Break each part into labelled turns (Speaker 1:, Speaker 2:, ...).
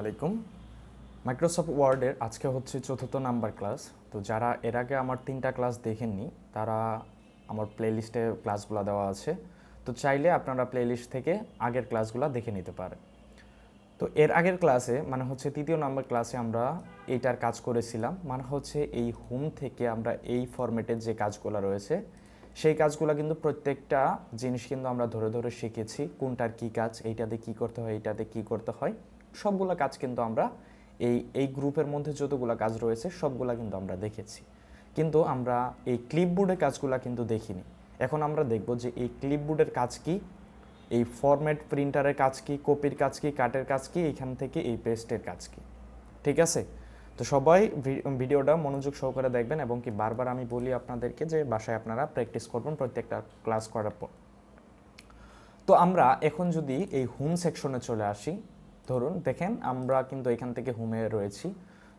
Speaker 1: আলাইকুম। মাইক্রোসফট ওয়ার্ডের আজকে হচ্ছে চতুর্থ নাম্বার ক্লাস। তো যারা এর আগে আমার তিনটা ক্লাস দেখেননি, তারা আমার প্লেলিস্টে ক্লাসগুলো দেওয়া আছে। তো চাইলে আপনারা প্লেলিস্ট থেকে আগের ক্লাসগুলো দেখে নিতে পারেন। তো এর আগের ক্লাসে মানে হচ্ছে তৃতীয় নাম্বার ক্লাসে আমরা এইটার কাজ করেছিলাম। মানে হচ্ছে এই হোম থেকে আমরা এই ফরম্যাটের যে কাজগুলো রয়েছে, সেই কাজগুলো কিন্তু প্রত্যেকটা জিনিস কিন্তু আমরা ধরে ধরে শিখেছি। কোনটার কি কাজ, এইটাতে কি করতে হয়, এইটাতে কি করতে হয়। সবগুলো কাজ কিন্তু আমরা এই এই গ্রুপের মধ্যে যতগুলো কাজ রয়েছে, সবগুলা কিন্তু আমরা দেখেছি। কিন্তু আমরা এই ক্লিপবোর্ডের কাজগুলো কিন্তু দেখিনি। এখন আমরা দেখব যে এই ক্লিপবোর্ডের কাজ কি, এই ফরম্যাট প্রিন্টারের কাজ কি কপির কাজ কি কাটের কাজ কি, এখান থেকে এই পেস্টের কাজ কি। ঠিক আছে? তো সবাই ভিডিওটা মনোযোগ সহকারে দেখবেন এবং কি বারবার আমি বলি আপনাদেরকে যে বাসায় আপনারা প্র্যাকটিস করবেন প্রত্যেকটা ক্লাস করার পর। তো আমরা এখন যদি এই হোম সেকশনে চলে আসি ধরুন, দেখেন আমরা কিন্তু এখান থেকে হোমে রয়েছি।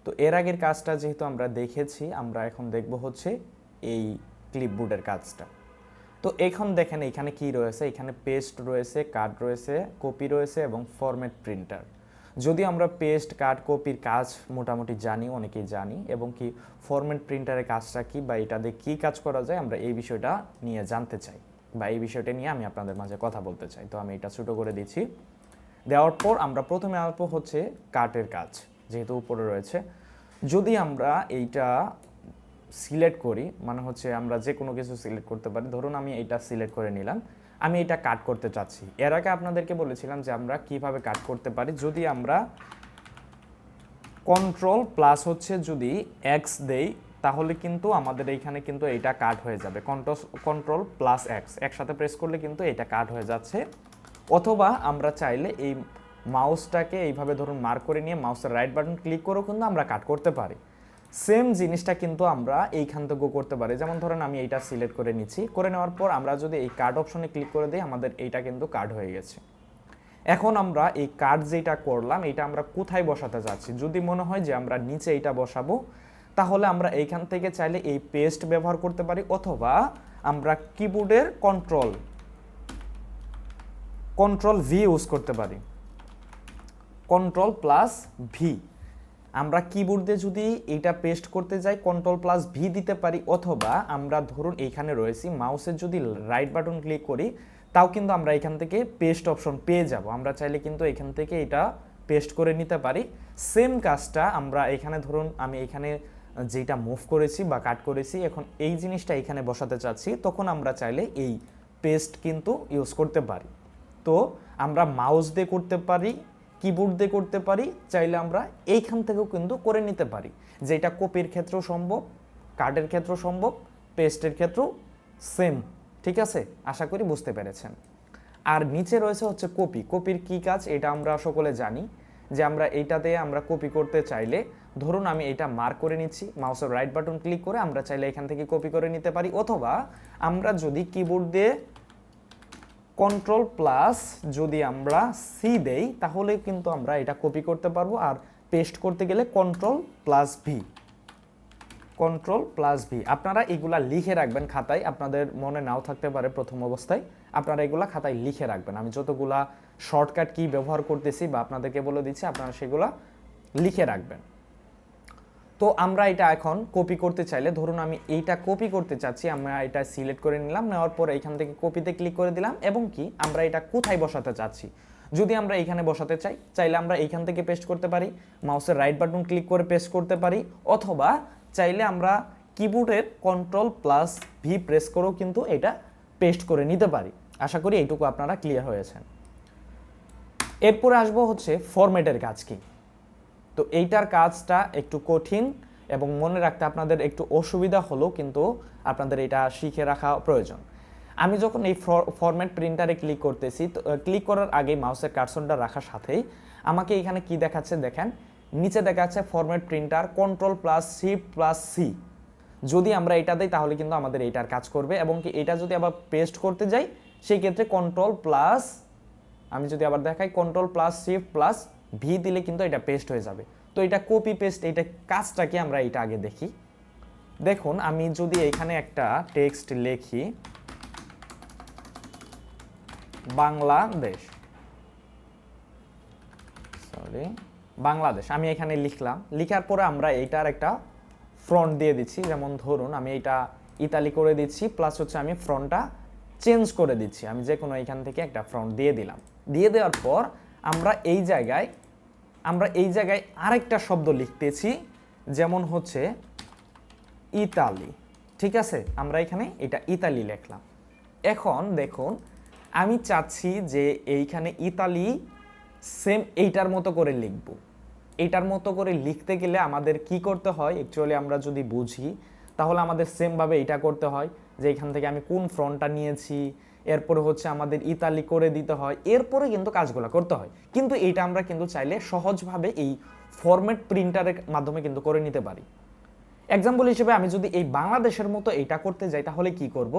Speaker 1: তো এর আগের কাজটা যেহেতু আমরা দেখেছি, আমরা এখন দেখব হচ্ছে এই ক্লিপবোর্ডের কাজটা। তো এখন দেখেন এখানে কি রয়েছে? এখানে পেস্ট রয়েছে কার্ড রয়েছে কপি রয়েছে এবং ফরম্যাট প্রিন্টার যদি আমরা পেস্ট কার্ড কপির কাজ মোটামুটি জানি, অনেকেই জানি, এবং কি ফরম্যাট প্রিন্টারের কাজটা কি বা এটা দিয়ে কী কাজ করা যায়, আমরা এই বিষয়টা নিয়ে জানতে চাই। বা এই বিষয়টা নিয়ে আমি আপনাদের মাঝে কথা বলতে চাই। তো আমি এটা ছোটো করে দিচ্ছি। দেওয়ার পর আমরা প্রথমে আসব হচ্ছে কার্টের কাজ, যেহেতু উপরে রয়েছে। যদি আমরা এইটা সিলেক্ট করি মানে হচ্ছে আমরা যে কোনো কিছু সিলেক্ট করতে পারি, ধরুন আমি এইটা সিলেক্ট করে নিলাম, আমি এটা কাট করতে চাচ্ছি। এর আগে আপনাদেরকে বলেছিলাম যে আমরা কীভাবে কাট করতে পারি, যদি আমরা কন্ট্রোল প্লাস হচ্ছে যদি এক্স দেই, তাহলে কিন্তু আমাদের এইখানে কিন্তু এইটা কাট হয়ে যাবে। কন্ট্রোল প্লাস এক্স একসাথে প্রেস করলে কিন্তু এটা কাট হয়ে যাচ্ছে। অথবা আমরা চাইলে এই মাউসটাকে এইভাবে ধরুন মার্ক করে নিয়ে মাউসের রাইট বাটন ক্লিক করেও কিন্তু আমরা কাট করতে পারি। সেম জিনিসটা কিন্তু আমরা এইখান থেকেও করতে পারি। যেমন ধরেন আমি এইটা সিলেক্ট করে নিচ্ছি। করে নেওয়ার পর আমরা যদি এই কার্ড অপশনে ক্লিক করে দিই, আমাদের এইটা কিন্তু কার্ড হয়ে গেছে। এখন আমরা এই কার্ড যেটা করলাম এটা আমরা কোথায় বসাতে যাচ্ছি? যদি মনে হয় যে আমরা নিচে এটা বসাবো, তাহলে আমরা এইখান থেকে চাইলে এই পেস্ট ব্যবহার করতে পারি অথবা আমরা কিবোর্ডের কন্ট্রোল কন্ট্রোল ভি ইউজ করতে পারি। কন্ট্রোল প্লাস ভি আমরা কিবোর্ড যদি এটা পেস্ট করতে যাই কন্ট্রোল প্লাস ভি দিতে পারি, অথবা আমরা ধরুন এইখানে রয়েছি মাউসের যদি রাইট বাটন ক্লিক করি, তাও কিন্তু আমরা এখান থেকে পেস্ট অপশন পেয়ে যাব। আমরা চাইলে কিন্তু এখান থেকে এটা পেস্ট করে নিতে পারি। সেম কাজটা আমরা এখানে ধরুন আমি এখানে যেটা মুভ করেছি বা কাট করেছি, এখন এই জিনিসটা এখানে বসাতে চাচ্ছি, তখন আমরা চাইলে এই পেস্ট কিন্তু ইউজ করতে পারি। তো আমরা মাউস দিয়ে করতে পারি কিবোর্ড দিয়ে করতে পারি, চাইলে আমরা এইখান থেকেও কিন্তু করে নিতে পারি। যেটা কপির ক্ষেত্রেও সম্ভব কার্ডের ক্ষেত্রেও সম্ভব পেস্টের ক্ষেত্রেও সেম ঠিক আছে? আশা করি বুঝতে পেরেছেন। আর নিচে রয়েছে হচ্ছে কপি কপির কি কাজ? এটা আমরা সকলে জানি যে আমরা এইটাতে আমরা কপি করতে চাইলে, ধরুন আমি এটা মার্ক করে নিচ্ছি মাউসের রাইট বাটন ক্লিক করে আমরা চাইলে এখান থেকে কপি করে নিতে পারি। অথবা আমরা যদি কিবোর্ড দিয়ে কন্ট্রোল প্লাস যদি আমরা সি দেই তাহলে কিন্তু আমরা এটা কপি করতে পারব। আর পেস্ট করতে গেলে control plus V control plus V আপনারা এগুলা লিখে রাখবেন খাতায়। আপনাদের মনে নাও থাকতে পারে প্রথম অবস্থায়। আপনারা এগুলা খাতায় লিখে রাখবেন। আমি যতগুলা শর্টকাট কি ব্যবহার করতেছি বা আপনাদেরকে বলে দিচ্ছি, আপনারা সেগুলা লিখে রাখবেন। তো আমরা এটা এখন কপি করতে চাইলে, ধরুন আমি এইটা কপি করতে চাচ্ছি, আমরা এটা সিলেক্ট করে নিলাম, নেওয়ার পর এখান থেকে কপিতে ক্লিক করে দিলাম, এবং কি আমরা এটা কোথায় বসাতে চাচ্ছি? যদি আমরা এইখানে বসাতে চাই, চাইলে আমরা এইখান থেকে পেস্ট করতে পারি মাউসের রাইট বাটন ক্লিক করে পেস্ট করতে পারি, অথবা চাইলে আমরা কিবোর্ডের কন্ট্রোল প্লাস ভি প্রেস করেও কিন্তু এটা পেস্ট করে নিতে পারি। আশা করি এইটুকু আপনারা ক্লিয়ার হয়েছেন। এরপরে আসব হচ্ছে ফরম্যাটের কাজ কি? তো এইটার কাজটা একটু কঠিন এবং মনে রাখতে আপনাদের একটু অসুবিধা হলো, কিন্তু আপনাদের এটা শিখে রাখা প্রয়োজন। আমি যখন এই ফরম্যাট প্রিন্টারে ক্লিক করতেছি, তো ক্লিক করার আগে মাউসের কার্সনটা রাখার সাথেই আমাকে এখানে কি দেখাচ্ছে দেখেন, নিচে দেখাচ্ছে format printer control plus C plus C যদি আমরা এটা দিই, তাহলে কিন্তু আমাদের এইটার কাজ করবে এবং কি এটা যদি আবার পেস্ট করতে যাই সেই ক্ষেত্রে কন্ট্রোল প্লাস আমি যদি আবার দেখাই control plus shift plus V দিলে কিন্তু এটা পেস্ট হয়ে যাবে। তো এটা কপি পেস্ট এটা কাজটা কি আমরা এটা আগে দেখি। দেখুন, আমি যদি এখানে একটা টেক্সট লিখি, বাংলাদেশ। সরি বাংলাদেশ, আমি এখানে লিখলাম। লিখার পরে আমরা এইটার একটা ফ্রন্ট দিয়ে দিচ্ছি। যেমন ধরুন, আমি এটা ইতালি করে দিচ্ছি প্লাস হচ্ছে আমি ফ্রন্টটা চেঞ্জ করে দিচ্ছি। আমি যে কোনো এখান থেকে একটা ফ্রন্ট দিয়ে দিলাম। দিয়ে দেওয়ার পর আমরা এই জায়গায় আমরা এই জায়গায় আরেকটা শব্দ লিখতেছি, যেমন হচ্ছে ইতালি। ঠিক আছে? আমরা এখানে এটা ইতালি লিখলাম। এখন দেখুন, আমি চাচ্ছি যে এইখানে ইতালি সেম এইটার মতো করে লিখব। এইটার মতো করে লিখতে গেলে আমাদের কি করতে হয়? অ্যাকচুয়ালি আমরা যদি বুঝি, তাহলে আমাদের সেমভাবে এটা করতে হয়, যে এখান থেকে আমি কোন ফ্রন্টটা নিয়েছি এরপরে হচ্ছে আমাদের ইতালি করে দিতে হয়, এরপরে কিন্তু কাজগুলো করতে হয়। কিন্তু এইটা আমরা কিন্তু চাইলে সহজভাবে এই ফরম্যাট প্রিন্টারের মাধ্যমে কিন্তু করে নিতে পারি। এক্সাম্পল হিসেবে আমি যদি এই বাংলাদেশের মতো এইটা করতে যাই, তাহলে কি করব?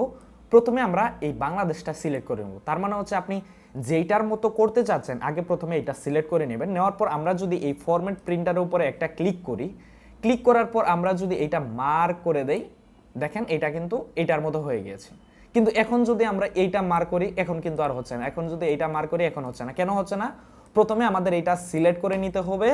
Speaker 1: প্রথমে আমরা এই বাংলাদেশটা সিলেক্ট করে নেব। তার মানে হচ্ছে আপনি যেইটার মতো করতে চাচ্ছেন, আগে প্রথমে এটা সিলেক্ট করে নেবেন। নেওয়ার পর আমরা যদি এই ফরম্যাট প্রিন্টারের উপরে একটা ক্লিক করি ক্লিক করার পর আমরা যদি এটা মার্ক করে দেই, দেখেন এটা কিন্তু এটার মতো হয়ে গিয়েছে। কিন্তু এখন যদি আমরা এইটা মার করি, এখন কিন্তু আর হচ্ছে না। এখন যদি এইটা মার করি, এখন হচ্ছে না। কেন হচ্ছে না? প্রথমে আমাদের এটা সিলেক্ট করে নিতে হবে।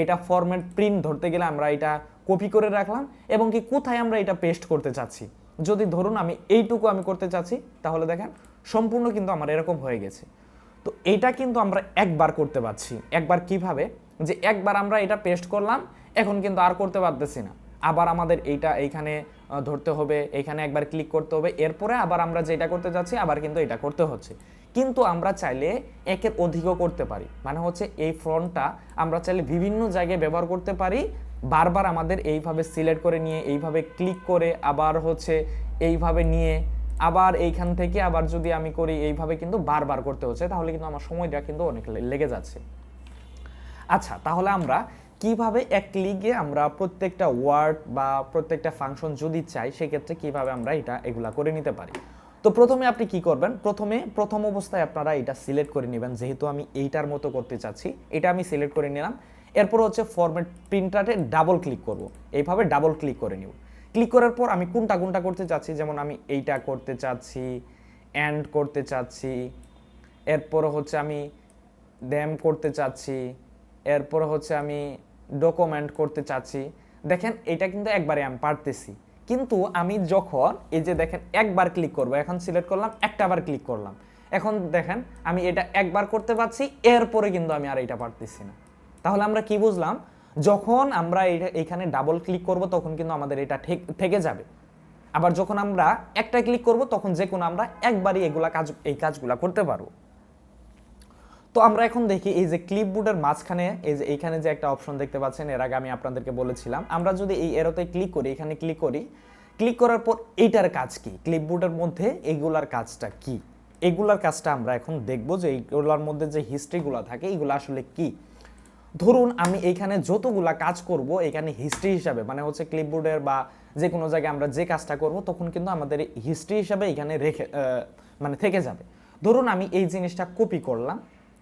Speaker 1: এটা ফরম্যাট প্রিন্ট ধরতে গেলে আমরা এটা কপি করে রাখলাম এবং কি কোথায় আমরা এটা পেস্ট করতে চাচ্ছি? যদি ধরুন আমি এইটুকু আমি করতে চাচ্ছি, তাহলে দেখেন সম্পূর্ণ কিন্তু আমার এরকম হয়ে গেছে। তো এটা কিন্তু আমরা একবার করতে পারছি। একবার কীভাবে? যে একবার আমরা এটা পেস্ট করলাম, এখন কিন্তু আর করতে পারতেছি না। আবার আমাদের এইটা এইখানে ধরতে হবে, এইখানে একবার ক্লিক করতে হবে, এরপরে আবার আমরা যেটা করতে যাচ্ছি, আবার কিন্তু এটা করতে হচ্ছে। কিন্তু আমরা চাইলে একের অধিকও করতে পারি। মানে হচ্ছে এই ফ্রন্টটা আমরা চাইলে বিভিন্ন জায়গায় ব্যবহার করতে পারি। বারবার আমাদের এইভাবে সিলেক্ট করে নিয়ে, এইভাবে ক্লিক করে, আবার হচ্ছে এইভাবে নিয়ে, আবার এইখান থেকে আবার যদি আমি করি, এইভাবে কিন্তু বারবার করতে হচ্ছে। তাহলে কিন্তু আমার সময়টা কিন্তু অনেক লেগে যাচ্ছে। আচ্ছা তাহলে আমরা কীভাবে এক ক্লিকে আমরা প্রত্যেকটা ওয়ার্ড বা প্রত্যেকটা ফাংশন যদি চাই, সেক্ষেত্রে কীভাবে আমরা এটা এগুলা করে নিতে পারি? তো প্রথমে আপনি কি করবেন? প্রথমে, প্রথম অবস্থায় আপনারা এটা সিলেক্ট করে নেবেন। যেহেতু আমি এইটার মতো করতে চাচ্ছি, এটা আমি সিলেক্ট করে নিলাম। এরপর হচ্ছে ফরম্যাট প্রিন্টারে ডাবল ক্লিক করব। এইভাবে ডাবল ক্লিক করে নিব। ক্লিক করার পর আমি কোনটা কোনটা করতে চাচ্ছি? যেমন আমি এইটা করতে চাচ্ছি অ্যান্ড করতে চাচ্ছি, এরপর হচ্ছে আমি ড্যাম করতে চাচ্ছি, এরপর হচ্ছে আমি ডকুমেন্ট করতে চাচ্ছি। দেখেন, এটা কিন্তু একবারে আমি পারতেছি। কিন্তু আমি যখন এই যে দেখেন, একবার ক্লিক করব, এখন সিলেক্ট করলাম, একটা বার ক্লিক করলাম। এখন দেখেন, আমি এটা একবার করতে পারছি, এরপরে কিন্তু আমি আর এটা পারতেছি না। তাহলে আমরা কি বুঝলাম? যখন আমরা এটা এখানে ডাবল ক্লিক করব, তখন কিন্তু আমাদের এটা থেকে যাবে। আবার যখন আমরা একটা ক্লিক করব, তখন যে কোনো আমরা একবারই এগুলা কাজ, এই কাজগুলা করতে পারব। তো আমরা এখন দেখি এই যে ক্লিপবোর্ডের মাঝখানে, এই যে এইখানে যে একটা অপশন দেখতে পাচ্ছেন, এর আগে আমি আপনাদেরকে বলেছিলাম। আমরা যদি এই এরোতে ক্লিক করি, এখানে ক্লিক করি ক্লিক করার পর এইটার কাজ কি? ক্লিপবোর্ডের মধ্যে এইগুলার কাজটা কি? এগুলার কাজটা আমরা এখন দেখব যে এইগুলার মধ্যে যে হিস্ট্রিগুলো থাকে, এগুলো আসলে কি? ধরুন আমি এইখানে যতগুলা কাজ করব, এখানে হিস্ট্রি হিসাবে মানে হচ্ছে ক্লিপবোর্ডের বা যে কোনো জায়গায় আমরা যে কাজটা করব, তখন কিন্তু আমাদের হিস্ট্রি হিসাবে এখানে রেখে মানে থেকে যাবে। ধরুন আমি এই জিনিসটা কপি করলাম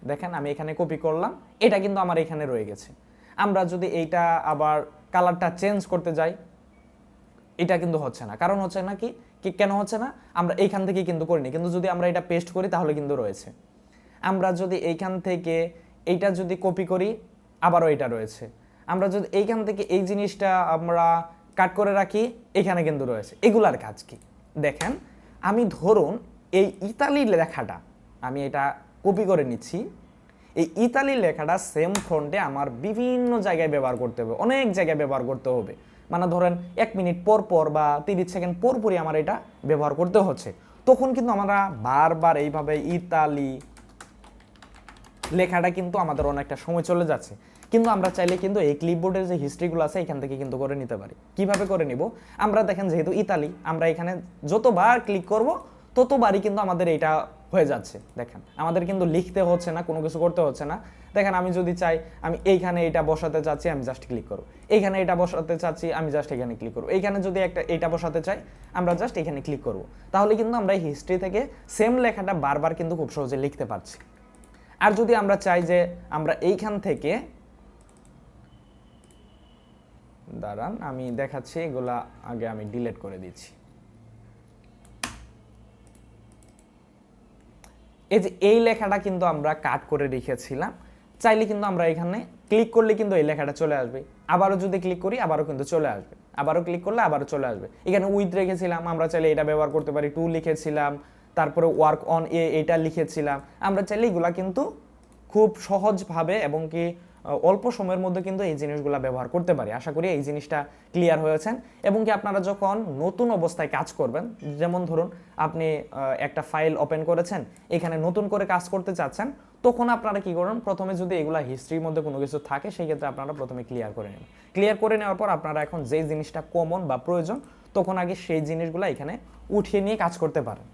Speaker 1: দেখেন আমি এখানে কপি করলাম, এটা কিন্তু আমার এখানে রয়ে গেছে। আমরা যদি এইটা আবার কালারটা চেঞ্জ করতে যাই, এটা কিন্তু হচ্ছে না। কারণ হচ্ছে না কি? কেন হচ্ছে না? আমরা এইখান থেকে কিন্তু করিনি। কিন্তু যদি আমরা এটা পেস্ট করি, তাহলে কিন্তু রয়েছে। আমরা যদি এইখান থেকে এইটা যদি কপি করি, আবারও এটা রয়েছে। আমরা যদি এইখান থেকে এই জিনিসটা আমরা কাট করে রাখি, এখানে কিন্তু রয়েছে। এগুলার কাজ কি? দেখেন, আমি ধরুন এই ইতালির লেখাটা, আমি এটা কপি করে নিচ্ছি। এই ইতালি লেখাটা সেম ফ্রন্টে আমার বিভিন্ন জায়গায় ব্যবহার করতে হবে, অনেক জায়গায় ব্যবহার করতে হবে। মানে ধরেন এক মিনিট পর পর বা তিরিশ সেকেন্ড পর পরই আমার এটা ব্যবহার করতে হচ্ছে। তখন কিন্তু আমরা বারবার এইভাবে ইতালি লেখাটা কিন্তু আমাদের অনেকটা সময় চলে যাচ্ছে। কিন্তু আমরা চাইলে কিন্তু এই ক্লিপবোর্ডের যে হিস্ট্রিগুলো আছে এখান থেকে কিন্তু করে নিতে পারি। কীভাবে করে নিব? আমরা দেখেন যেহেতু ইতালি, আমরা এখানে যতবার ক্লিক করব, ততবারই কিন্তু আমাদের এটা হয়ে যাচ্ছে। দেখেন, আমাদের কিন্তু লিখতে হচ্ছে না, কোনো কিছু করতে হচ্ছে না। দেখেন, আমি যদি চাই আমি এইখানে এটা বসাতে চাচ্ছি, আমি জাস্ট ক্লিক করব। এইখানে এটা বসাতে চাচ্ছি, আমি জাস্ট এখানে ক্লিক করব। এইখানে যদি একটা এটা বসাতে চাই, আমরা জাস্ট এখানে ক্লিক করব। তাহলে কিন্তু আমরা এই হিস্ট্রি থেকে সেম লেখাটা বারবার কিন্তু খুব সহজে লিখতে পারছি। আর যদি আমরা চাই যে আমরা এইখান থেকে দাঁড়ান, আমি দেখাচ্ছি, এগুলা আগে আমি ডিলিট করে দিচ্ছি। এই যে এই লেখাটা কিন্তু আমরা কাট করে রেখেছিলাম। চাইলে কিন্তু আমরা এখানে ক্লিক করলে কিন্তু এই লেখাটা চলে আসবে। আবারও যদি ক্লিক করি, আবারও কিন্তু চলে আসবে। আবারও ক্লিক করলে আবারও চলে আসবে। এখানে উইথ রেখেছিলাম, আমরা চাইলে এটা ব্যবহার করতে পারি টু লিখেছিলাম, তারপরে ওয়ার্ক অন এ এটা লিখেছিলাম। আমরা চাইলে এগুলা কিন্তু খুব সহজভাবে এবং কি অল্প সময়ের মধ্যে কিন্তু এই জিনিসগুলো ব্যবহার করতে পারি। আশা করি এই জিনিসটা ক্লিয়ার হয়েছেন। এবং কি আপনারা যখন নতুন অবস্থায় কাজ করবেন, যেমন ধরুন আপনি একটা ফাইল ওপেন করেছেন, এখানে নতুন করে কাজ করতে চাচ্ছেন, তখন আপনারা কি করুন প্রথমে যদি এগুলা হিস্ট্রির মধ্যে কোনো কিছু থাকে, সেই ক্ষেত্রে আপনারা প্রথমে ক্লিয়ার করে নেবেন ক্লিয়ার করে নেওয়ার পর আপনারা এখন যে জিনিসটা কমন বা প্রয়োজন, তখন আগে সেই জিনিসগুলো এখানে উঠিয়ে নিয়ে কাজ করতে পারেন।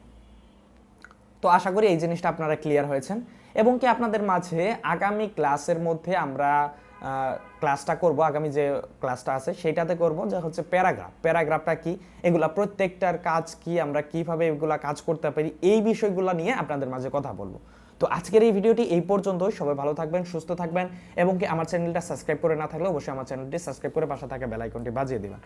Speaker 1: তো আশা করি এই জিনিসটা আপনারা ক্লিয়ার হয়েছেন। এবং কি আপনাদের মাঝে আগামী ক্লাসের মধ্যে আমরা ক্লাসটা করব, আগামী যে ক্লাসটা আছে সেটাতে করব, যে হচ্ছে প্যারাগ্রাফ। প্যারাগ্রাফটা কি? এগুলা প্রত্যেকটার কাজ কি? আমরা কীভাবে এগুলা কাজ করতে পারি? এই বিষয়গুলো নিয়ে আপনাদের মাঝে কথা বলব। তো আজকের এই ভিডিওটি এই পর্যন্তই। সবাই ভালো থাকবেন, সুস্থ থাকবেন। এবং কি আমার চ্যানেলটা সাবস্ক্রাইব করে না থাকলে অবশ্যই আমার চ্যানেলটি সাবস্ক্রাইব করে পাশে থাকা বেল আইকনটি বাজিয়ে দিবেন।